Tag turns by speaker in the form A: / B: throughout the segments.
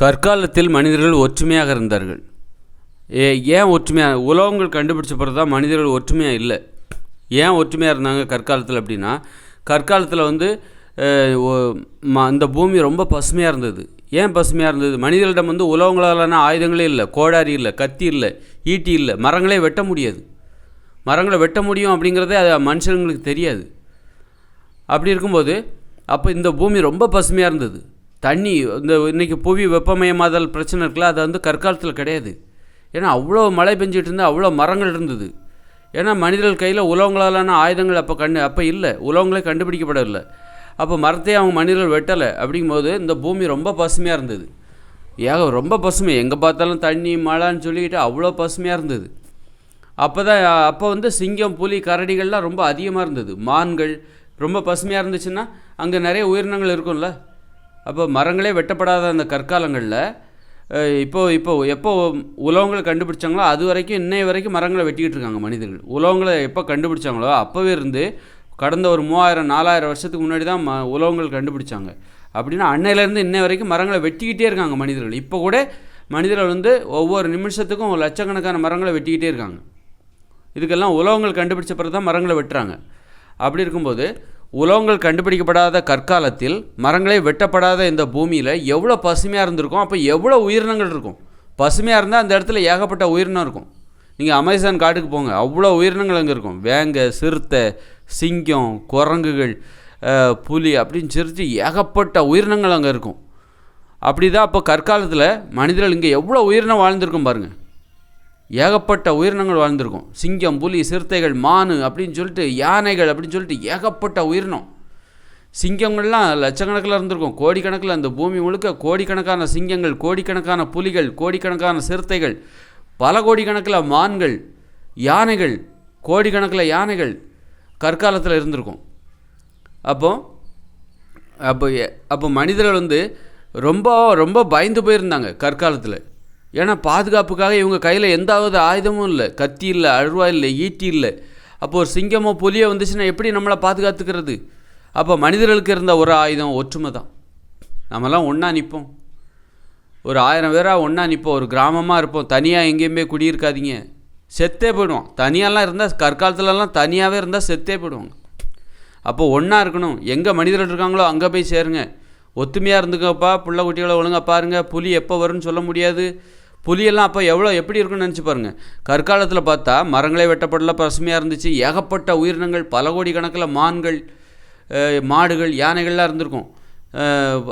A: கற்காலத்தில் மனிதர்கள் ஒற்றுமையாக இருந்தார்கள். ஏ ஏன் ஒற்றுமையாக உலகங்கள் கண்டுபிடிச்ச பிறகு தான் மனிதர்கள் ஒற்றுமையாக இல்லை? ஏன் ஒற்றுமையாக இருந்தாங்க கற்காலத்தில் அப்படின்னா கற்காலத்தில் வந்து ம- இந்த பூமி ரொம்ப பசுமையாக இருந்தது. ஏன் பசுமையாக இருந்தது? மனிதர்களிடம் வந்து உலகங்களாலான ஆயுதங்களே இல்லை கோடாரி இல்லை கத்தி இல்லை ஈட்டி இல்லை மரங்களே வெட்ட முடியாது. மரங்களை வெட்ட முடியும் அப்படிங்கிறதே அது மனுஷங்களுக்கு தெரியாது. அப்படி இருக்கும்போது அப்போ இந்த பூமி ரொம்ப பசுமையாக இருந்தது. தண்ணி இந்த இன்றைக்கி புவி வெப்பமயமாதல் பிரச்சனை இருக்குல்ல அது வந்து கற்காலத்தில் கிடையாது. ஏன்னா அவ்வளோ மழை பெஞ்சிட்டு இருந்தால் அவ்வளோ மரங்கள் இருந்தது. ஏன்னா மனிதர்கள் கையில் உலகங்களாலான ஆயுதங்கள் அப்போ கண்டு அப்போ இல்லை. உலகங்களே கண்டுபிடிக்கப்படவில்லை. அப்போ மரத்தையே அவங்க மனிதர்கள் வெட்டலை. அப்படிங்கும்போது இந்த பூமி ரொம்ப பசுமையாக இருந்தது. ஏக ரொம்ப பசுமை. எங்கே பார்த்தாலும் தண்ணி மழைன்னு சொல்லிக்கிட்டு அவ்வளோ பசுமையாக இருந்தது. அப்போ தான் அப்போ வந்து சிங்கம் புலி கரடிகள்லாம் ரொம்ப அதிகமாக இருந்தது. மான்கள் ரொம்ப பசுமையாக இருந்துச்சுன்னா அங்கே நிறைய உயிரினங்கள் இருக்கும்ல. அப்போ மரங்களே வெட்டப்படாத அந்த கற்காலங்களில் இப்போது இப்போ இப்போ எப்போ உலோகங்களை கண்டுபிடிச்சாங்களோ அது வரைக்கும் இன்னைய வரைக்கும் மரங்களை வெட்டிக்கிட்டு இருக்காங்க மனிதர்கள். உலோகங்களை எப்போ கண்டுபிடிச்சாங்களோ அப்போவே இருந்து கடந்த ஒரு மூவாயிரம் நாலாயிரம் வருஷத்துக்கு முன்னாடி தான் ம உலோகங்கள் கண்டுபிடிச்சாங்க. அப்படின்னா அன்னையிலேருந்து இன்னை வரைக்கும் மரங்களை வெட்டிக்கிட்டே இருக்காங்க மனிதர்கள். இப்போ கூட மனிதர்கள் வந்து ஒவ்வொரு நிமிஷத்துக்கும் லட்சக்கணக்கான மரங்களை வெட்டிக்கிட்டே இருக்காங்க. இதுக்கெல்லாம் உலோகங்கள் கண்டுபிடிச்ச பிறகு தான் மரங்களை வெட்டுறாங்க. அப்படி இருக்கும்போது உலோகங்கள் கண்டுபிடிக்கப்படாத கற்காலத்தில் மரங்களே வெட்டப்படாத இந்த பூமியில் எவ்வளோ பசுமையாக இருந்திருக்கும்? அப்போ எவ்வளோ உயிரினங்கள் இருக்கும்? பசுமையாக இருந்தால் அந்த இடத்துல ஏகப்பட்ட உயிரினம் இருக்கும். நீங்கள் அமேசான் காட்டுக்கு போங்க அவ்வளோ உயிரினங்கள் அங்கே இருக்கும். வேங்கை சிறுத்தை சிங்கம் குரங்குகள் புலி அப்படின்னு சிரித்து ஏகப்பட்ட உயிரினங்கள் அங்கே இருக்கும். அப்படி தான் அப்போ கற்காலத்தில் மனிதர்கள் இங்கே எவ்வளோ உயிரினம் வாழ்ந்திருக்கும் பாருங்கள் ஏகப்பட்ட உயிரினங்கள் வாழ்ந்திருக்கும். சிங்கம் புலி சிறுத்தைகள் மானு அப்படின்னு சொல்லிட்டு யானைகள் அப்படின்னு சொல்லிட்டு ஏகப்பட்ட உயிரினம். சிங்கங்கள்லாம் லட்சக்கணக்கில் இருந்திருக்கும். கோடிக்கணக்கில் அந்த பூமி முழுக்க கோடிக்கணக்கான சிங்கங்கள் கோடிக்கணக்கான புலிகள் கோடிக்கணக்கான சிறுத்தைகள் பல கோடிக்கணக்கில் மான்கள் யானைகள் கோடிக்கணக்கில் யானைகள் கற்காலத்தில் இருந்திருக்கும். அப்போ அப்போ அப்போ மனிதர்கள் வந்து ரொம்ப ரொம்ப பயந்து போயிருந்தாங்க கற்காலத்தில். ஏன்னா பாதுகாப்புக்காக இவங்க கையில் எந்தாவது ஆயுதமும் இல்லை கத்தி இல்லை அழுவா இல்லை ஈட்டி இல்லை. அப்போ ஒரு சிங்கமோ புலியோ வந்துச்சுன்னா எப்படி நம்மளை பாதுகாத்துக்கிறது? அப்போ மனிதர்களுக்கு இருந்த ஒரு ஆயுதம் ஒற்றுமை தான். நம்மலாம் ஒன்றா நிற்போம் ஒரு ஆயிரம் பேராக ஒன்றா நிற்போம் ஒரு கிராமமாக இருப்போம். தனியாக எங்கேயுமே குடியிருக்காதீங்க. செத்தே போயிடுவோம். தனியாலாம் இருந்தால் கற்காலத்துலலாம் தனியாகவே இருந்தால் செத்தே போயிடுவாங்க. அப்போ ஒன்றா இருக்கணும். எங்கே மனிதர்கள் இருக்காங்களோ அங்கே போய் சேருங்க. ஒத்துமையாக இருந்துக்கப்பா பிள்ளை குட்டிகளை ஒழுங்காக பாருங்கள் புலி எப்போ வரும்னு சொல்ல முடியாது. புலியெல்லாம் அப்போ எவ்வளோ எப்படி இருக்குன்னு நினச்சி பாருங்கள் கற்காலத்தில் பார்த்தா மரங்களே வெட்டப்படல பசுமையாக இருந்துச்சு. ஏகப்பட்ட உயிரினங்கள் பல கோடி கணக்கில் மான்கள் மாடுகள் யானைகள்லாம் இருந்திருக்கும்.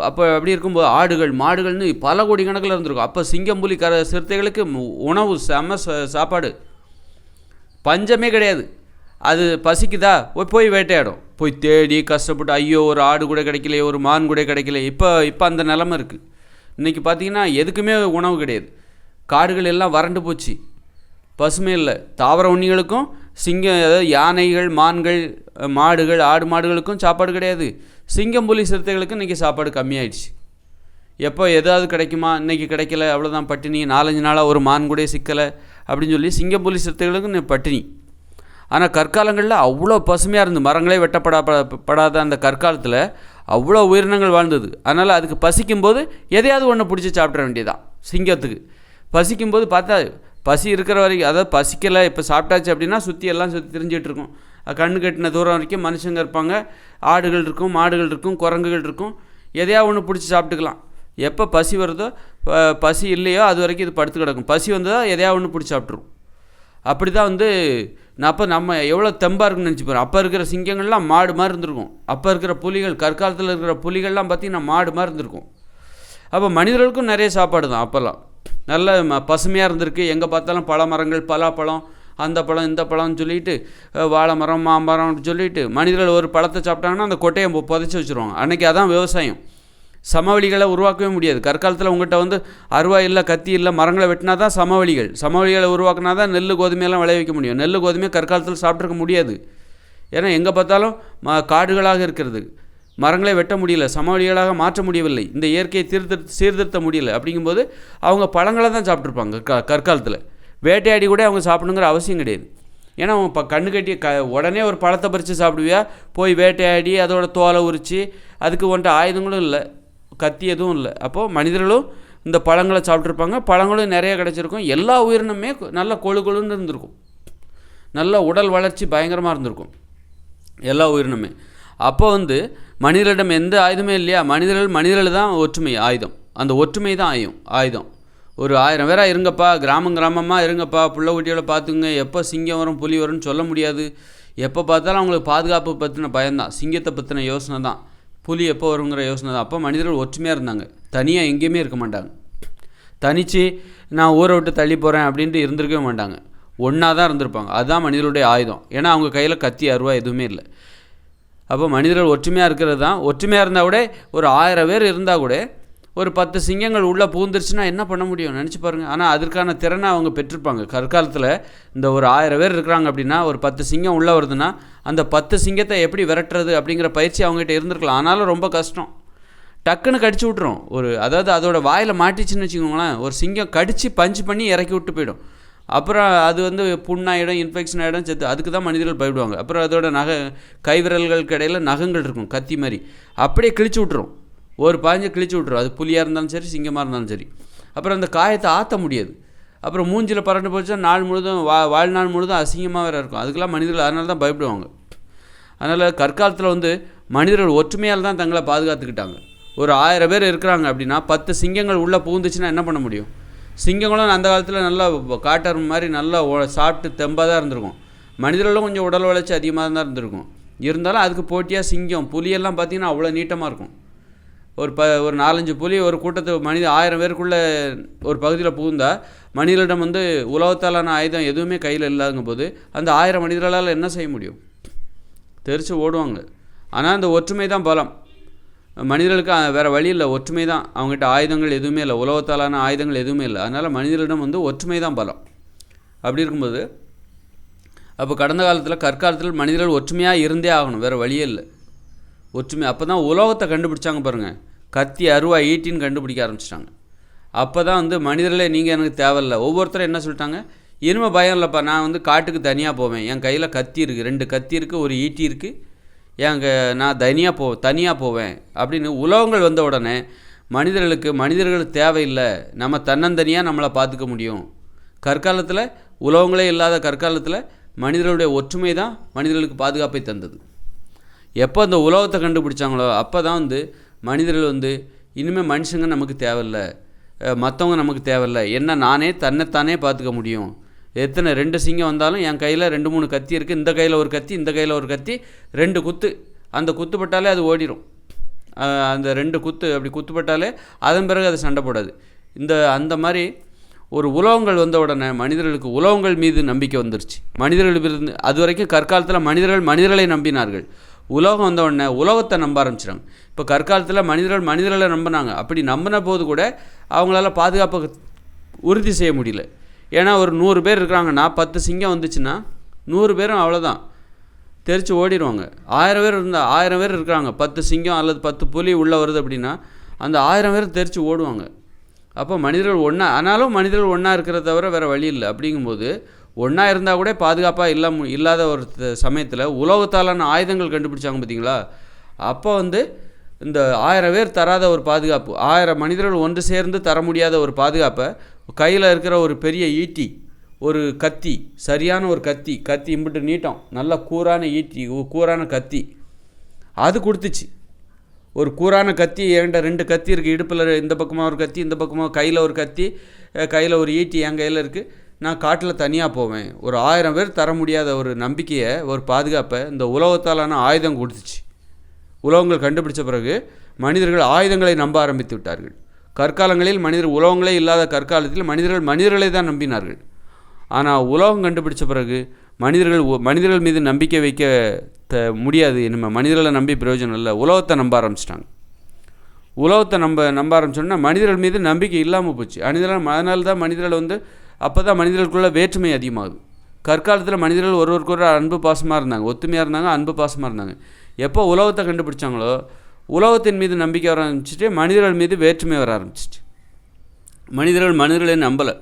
A: அப்போ அப்படி இருக்கும்போது ஆடுகள் மாடுகள்னு பல கோடி கணக்கில் இருந்திருக்கும். அப்போ சிங்கம் புலி கர சிறுத்தைகளுக்கு மு- உணவு செம ச- சாப்பாடு பஞ்சமே கிடையாது. அது பசிக்குதா? போய் போய் வேட்டையாடும். போய் தேடி கஷ்டப்பட்டு ஐயோ ஒரு ஆடு கூட கிடைக்கல ஒரு மான் கூட கிடைக்கல இப்போ இப்போ அந்த நிலமை இருக்குது இன்றைக்கி பார்த்தீங்கன்னா எதுக்குமே உணவு கிடையாது. காடுகள் எல்லாம் வறண்டு போச்சு. பசுமை இல்லை. தாவர உண்ணிகளுக்கும் சிங்கம் அதாவது யானைகள் மான்கள் மாடுகள் ஆடு மாடுகளுக்கும் சாப்பாடு கிடையாது. சிங்கம் புலி சிறுத்தைகளுக்கும் இன்றைக்கி சாப்பாடு கம்மியாயிடுச்சு. எப்போ ஏதாவது கிடைக்குமா? இன்னைக்கு கிடைக்கல அவ்வளோதான் பட்டினி. நாலஞ்சு நாளாக ஒரு மான் கூட சிக்கலை அப்படின்னு சொல்லி சிங்கம் புலி சிறுத்தைகளுக்கும் பட்டினி. ஆனால் கற்காலங்களில் அவ்வளோ பசுமையாக இருந்து மரங்களே வெட்டப்படா படாத அந்த கற்காலத்தில் அவ்வளோ உயிரினங்கள் வாழ்ந்தது. அதனால் அதுக்கு பசிக்கும்போது எதையாவது ஒன்று பிடிச்சி சாப்பிட வேண்டியதான் சிங்கத்துக்கு. பசிக்கும்போது பார்த்தா பசி இருக்கிற வரைக்கும் அதாவது பசிக்கலை இப்போ சாப்பிட்டாச்சு அப்படின்னா சுற்றி எல்லாம் சுற்றி தெரிஞ்சிட்டு இருக்கும். கண்ணு கட்டின தூரம் வரைக்கும் மனுஷங்க இருப்பாங்க. ஆடுகள் இருக்கும் மாடுகள் இருக்கும் குரங்குகள் இருக்கும். எதையா ஒன்று பிடிச்சி சாப்பிட்டுக்கலாம். எப்போ பசி வருதோ ப- பசி இல்லையோ அது வரைக்கும் இது படுத்து கிடக்கும். பசி வந்ததோ எதையா ஒன்று பிடிச்சி சாப்பிட்ரும் அப்படி தான் வந்து நான் அப்போ நம்ம எவ்வளோ தெம்பாக இருக்குன்னு நினச்சி அப்போ இருக்கிற சிங்கங்கள்லாம் மாடு மாதிரி இருந்திருக்கும். அப்போ இருக்கிற புலிகள் கற்காலத்தில் இருக்கிற புலிகள்லாம் பார்த்திங்கன்னா மாடு மாதிரி இருந்திருக்கும். அப்போ மனிதர்களுக்கும் நிறைய சாப்பாடு தான் அப்போல்லாம். நல்ல ம பசுமையாக இருந்திருக்கு. எங்கே பார்த்தாலும் பழ மரங்கள் பலாப்பழம் அந்த பழம் இந்த பழம்னு சொல்லிட்டு வாழை மரம் மாமரம்னு சொல்லிட்டு மனிதர்கள் ஒரு பழத்தை சாப்பிட்டாங்கன்னா அந்த கொட்டையை புதைச்சி வச்சுருவாங்க. அன்றைக்கி அதான் விவசாயம். சமவெளிகளை உருவாக்கவே முடியாது. கற்காலத்தில் உங்கள்கிட்ட வந்து அருவா இல்லை கத்தி இல்லை மரங்களை வெட்டினா தான் சமவெளிகள். சமவெளிகளை உருவாக்குனா தான் நெல் கோதுமையெல்லாம் விளைவிக்க முடியும். நெல் கோதுமையை கற்காலத்தில் சாப்பிட்ருக்க முடியாது. ஏன்னா எங்கே பார்த்தாலும் ம காடுகளாக இருக்கிறது. மரங்களை வெட்ட முடியல சமவெளிகளாக மாற்ற முடியவில்லை இந்த இயற்கையை சீர்திருத்த சீர்திருத்த முடியல அப்படிங்கும்போது அவங்க பழங்களை தான் சாப்பிட்ருப்பாங்க க கற்காலத்தில். வேட்டையாடி கூட அவங்க சாப்பிடணுங்கிற அவசியம் கிடையாது. ஏன்னா அவன் இப்போ கண்ணு கட்டி க உடனே ஒரு பழத்தை பறித்து சாப்பிடுவியா? போய் வேட்டையாடி அதோட தோலை உரித்து அதுக்கு ஒன்றை ஆயுதங்களும் இல்லை கத்தி எதுவும் இல்லை. அப்போது மனிதர்களும் இந்த பழங்களை சாப்பிட்ருப்பாங்க பழங்களும் நிறைய கிடச்சிருக்கும். எல்லா உயிரினமே நல்ல கொழு கொழுன்னு இருந்திருக்கும். நல்ல உடல் வளர்ச்சி பயங்கரமாக இருந்திருக்கும். எல்லா உயிரினமே. அப்போ வந்து மனிதரிடம் எந்த ஆயுதமே இல்லையா? மனிதர்கள் மனிதர்கள் தான் ஒற்றுமை ஆயுதம். அந்த ஒற்றுமை தான் ஆயும் ஆயுதம். ஒரு ஆயிரம் பேராக இருங்கப்பா கிராமம் கிராமமாக இருங்கப்பா புள்ள குட்டியோட பார்த்துங்க எப்போ சிங்கம் வரும் புலி வரும்னு சொல்ல முடியாது. எப்போ பார்த்தாலும் அவங்களுக்கு பாதுகாப்பு பற்றின பயம்தான். சிங்கத்தை பற்றின யோசனை தான். புலி எப்போ வருங்கிற யோசனை தான். அப்போ மனிதர்கள் ஒற்றுமையாக இருந்தாங்க. தனியாக எங்கேயுமே இருக்க மாட்டாங்க. தனித்து நான் ஊரை விட்டு தள்ளி போகிறேன் அப்படின்ட்டு இருந்திருக்கவே மாட்டாங்க. ஒன்றா தான் இருந்திருப்பாங்க. அதுதான் மனிதர்களுடைய ஆயுதம். ஏன்னா அவங்க கையில் கத்தி அருவா எதுவுமே இல்லை. அப்போ மனிதர்கள் ஒற்றுமையாக இருக்கிறது தான். ஒற்றுமையாக இருந்தால் கூட ஒரு ஆயிரம் பேர் இருந்தால் கூட ஒரு பத்து சிங்கங்கள் உள்ளே பூந்துருச்சுன்னா என்ன பண்ண முடியும்? நினச்சி பாருங்கள் ஆனால் அதற்கான திறனை அவங்க பெற்றிருப்பாங்க. கற்காலத்தில் இந்த ஒரு ஆயிரம் பேர் இருக்கிறாங்க அப்படின்னா ஒரு பத்து சிங்கம் உள்ளே வருதுன்னா அந்த பத்து சிங்கத்தை எப்படி விரட்டுறது அப்படிங்கிற பயிற்சி அவங்ககிட்ட இருந்திருக்கலாம். ஆனாலும் ரொம்ப கஷ்டம். டக்குன்னு கடிச்சு விட்ரும் ஒரு அதாவது அதோட வாயில் மாட்டிச்சுன்னு வச்சுக்கோங்களேன். ஒரு சிங்கம் கடித்து பஞ்சு பண்ணி இறக்கி விட்டு போயிடும். அப்புறம் அது வந்து புண்ணாயிடும் இன்ஃபெக்ஷன் ஆகிடும் செத்து அதுக்கு தான் மனிதர்கள் பயப்படுவாங்க. அப்புறம் அதோட நகை கைவிரல்களுக்கு இடையில் நகங்கள் இருக்கும் கத்தி மாதிரி. அப்படியே கிழிச்சு விட்ரும் ஒரு பாஞ்சு கிழிச்சு விட்ரும் அது புலியாக இருந்தாலும் சரி சிங்கமாக இருந்தாலும் சரி. அப்புறம் அந்த காயத்தை ஆற்ற முடியாது. அப்புறம் மூஞ்சில் பரண்டு போச்சுன்னா நாள் முழுதும் வா வாழ்நாள் முழுதும் அசிங்கமாக வேறு இருக்கும். அதுக்கெல்லாம் மனிதர்கள் அதனால தான் பயப்படுவாங்க. அதனால் கற்காலத்தில் வந்து மனிதர்கள் ஒற்றுமையால் தான் தங்களை பாதுகாத்துக்கிட்டாங்க. ஒரு ஆயிரம் பேர் இருக்கிறாங்க அப்படின்னா பத்து சிங்கங்கள் உள்ளே பூந்துச்சுன்னா என்ன பண்ண முடியும்? சிங்கங்களும் அந்த காலத்தில் நல்லா காட்டர் மாதிரி நல்லா சாப்பிட்டு தெம்பாக தான் இருந்திருக்கும். மனிதர்களும் கொஞ்சம் உடல் வளர்ச்சி அதிகமாக தான் இருந்திருக்கும். இருந்தாலும் அதுக்கு போட்டியாக சிங்கம் புலியெல்லாம் பார்த்தீங்கன்னா அவ்வளோ நீட்டமாக இருக்கும். ஒரு ப ஒரு நாலஞ்சு புலி ஒரு கூட்டத்து மனித ஆயிரம் பேருக்குள்ளே ஒரு பகுதியில் புகுந்தா மனிதர்களிடம் வந்து உலகத்தாலான ஆயுதம் எதுவுமே கையில் இல்லாதுங்கும் போது அந்த ஆயிரம் மனிதர்களால் என்ன செய்ய முடியும்? தெரித்து ஓடுவாங்க. ஆனால் அந்த ஒற்றுமை தான் பலம். மனிதர்களுக்கு வேறு வழி இல்லை. ஒற்றுமை தான் அவங்ககிட்ட ஆயுதங்கள் எதுவுமே இல்லை. உலகத்தாலான ஆயுதங்கள் எதுவுமே இல்லை. அதனால் மனிதர்களிடம் வந்து ஒற்றுமை தான் பலம். அப்படி இருக்கும்போது அப்போ கடந்த காலத்தில் கற்காலத்தில் மனிதர்கள் ஒற்றுமையாக இருந்தே ஆகணும். வேறு வழியே இல்லை. ஒற்றுமை அப்போ தான் உலோகத்தை கண்டுபிடிச்சாங்க பாருங்கள் கத்தி அருவா ஈட்டின்னு கண்டுபிடிக்க ஆரம்பிச்சிட்டாங்க. அப்போ தான் வந்து மனிதர்களே நீங்கள் எனக்கு தேவையில்ல. ஒவ்வொருத்தரும் என்ன சொல்லிட்டாங்க? இனிமே பயம் இல்லைப்பா. நான் வந்து காட்டுக்கு தனியாக போவேன். என் கையில் கத்தி இருக்குது ரெண்டு கத்தி இருக்குது ஒரு ஈட்டி இருக்குது எங்க நான் தனியாக போ தனியாக போவேன்? அப்படின்னு உலகங்கள் வந்த உடனே மனிதர்களுக்கு மனிதர்கள் தேவையில்லை. நம்ம தன்னந்தனியாக நம்மளை பார்த்துக்க முடியும். கற்காலத்தில் உலகங்களே இல்லாத கற்காலத்தில் மனிதர்களுடைய ஒற்றுமை தான் மனிதர்களுக்கு பாதுகாப்பை தந்தது. எப்போ அந்த உலகத்தை கண்டுபிடிச்சாங்களோ அப்போ தான் வந்து மனிதர்கள் வந்து இனிமேல் மனுஷங்க நமக்கு தேவையில்ல. மற்றவங்க நமக்கு தேவையில்ல. என்ன நானே தன்னைத்தானே பார்த்துக்க முடியும். எத்தனை ரெண்டு சிங்கம் வந்தாலும் என் கையில் ரெண்டு மூணு கத்தி இருக்குது இந்த கையில் ஒரு கத்தி இந்த கையில் ஒரு கத்தி ரெண்டு குத்து. அந்த குத்துப்பட்டாலே அது ஓடிடும் அந்த ரெண்டு குத்து அப்படி குத்துப்பட்டாலே அதன் பிறகு அது சண்டை போடாது. இந்த அந்த மாதிரி ஒரு உலகங்கள் வந்த உடனே மனிதர்களுக்கு உலகங்கள் மீது நம்பிக்கை வந்துருச்சு. மனிதர்கள் இருந்து அது வரைக்கும் கற்காலத்தில் மனிதர்கள் மனிதர்களை நம்பினார்கள். உலகம் வந்த உடனே உலகத்தை நம்ப ஆரம்பிச்சிட்டாங்க. இப்போ கற்காலத்தில் மனிதர்கள் மனிதர்களை நம்பினாங்க. அப்படி நம்பின போது கூட அவங்களால பாதுகாப்பை உறுதி செய்ய முடியல. ஏன்னா ஒரு நூறு பேர் இருக்கிறாங்கன்னா பத்து சிங்கம் வந்துச்சுன்னா நூறு பேரும் அவ்வளோதான் தெரிச்சு ஓடிடுவாங்க. ஆயிரம் பேர் இருந்தால் ஆயிரம் பேர் இருக்கிறாங்க. பத்து சிங்கம் அல்லது பத்து புலி உள்ளே வருது அப்படின்னா அந்த ஆயிரம் பேர் தெரிச்சு ஓடுவாங்க. அப்போ மனிதர்கள் ஒன்றா ஆனாலும் மனிதர்கள் ஒன்றா இருக்கிறத தவிர வேறு வழி இல்லை. அப்படிங்கும்போது ஒன்றா இருந்தால் கூட பாதுகாப்பாக இல்லாம இல்லாத ஒரு சமயத்தில் உலகத்தாலான ஆயுதங்கள் கண்டுபிடிச்சாங்க பார்த்தீங்களா அப்போ வந்து இந்த ஆயிரம் பேர் தராத ஒரு பாதுகாப்பு ஆயிரம் மனிதர்கள் ஒன்று சேர்ந்து தர முடியாத ஒரு பாதுகாப்பை கையில் இருக்கிற ஒரு பெரிய ஈட்டி ஒரு கத்தி சரியான ஒரு கத்தி கத்தி இம்பிட்டு நீட்டம் நல்ல கூரான ஈட்டி கூரான கத்தி. அது கொடுத்துச்சு. ஒரு கூரான கத்தி என்கிட்ட ரெண்டு கத்தி இருக்குது இடுப்பில் இந்த பக்கமாக ஒரு கத்தி இந்த பக்கமாக கையில் ஒரு கத்தி கையில் ஒரு ஈட்டி என் கையில் இருக்குது நான் காட்டில் தனியாக போவேன். ஒரு ஆயிரம் பேர் தர முடியாத ஒரு நம்பிக்கையை ஒரு பாதுகாப்பை இந்த உலகத்தாலான ஆயுதம் கொடுத்துச்சு. உலகங்கள் கண்டுபிடிச்ச பிறகு மனிதர்கள் ஆயுதங்களை நம்ப ஆரம்பித்து விட்டார்கள். கற்காலங்களில் மனிதர் உலோகங்களே இல்லாத கற்காலத்தில் மனிதர்கள் மனிதர்களை தான் நம்பினார்கள். ஆனால் உலோகம் கண்டுபிடிச்ச பிறகு மனிதர்கள் மனிதர்கள் மீது நம்பிக்கை வைக்க த முடியாது இனிமேல் மனிதர்களை நம்பி பிரயோஜனம் இல்லை. உலகத்தை நம்ப ஆரம்பிச்சிட்டாங்க. உலகத்தை நம்ப நம்ப ஆரம்பிச்சோன்னா மனிதர்கள் மீது நம்பிக்கை இல்லாமல் போச்சு. மனிதர்கள் அதனால தான் மனிதர்கள் வந்து அப்போ தான் மனிதர்களுக்குள்ள வேற்றுமை அதிகமாகுது. கற்காலத்தில் மனிதர்கள் ஒருவருக்கொரு அன்பு பாசமாக இருந்தாங்க. ஒத்துமையாக இருந்தாங்க அன்பு பாசமாக இருந்தாங்க. எப்போ உலகத்தை கண்டுபிடிச்சாங்களோ உலகத்தின் மீது நம்பிக்கை வர ஆரம்பிச்சிட்டு மனிதர்கள் மீது வேற்றுமை வர ஆரம்பிச்சிட்டு. மனிதர்கள் மனிதர்களை நம்பலை.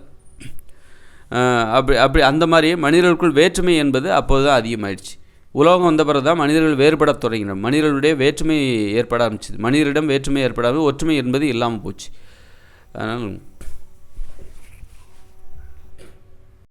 A: அப்படி அப்படி அந்த மாதிரி மனிதர்களுக்குள் வேற்றுமை என்பது அப்போது தான் அதிகமாயிடுச்சு. உலகம் வந்த பிறகு தான் மனிதர்கள் வேறுபடத் தொடங்கினர். மனிதர்களுடைய வேற்றுமை ஏற்பட ஆரம்பிச்சது. மனிதரிடம் வேற்றுமை ஏற்படாமல் ஒற்றுமை என்பது இல்லாமல் போச்சு. அதனால்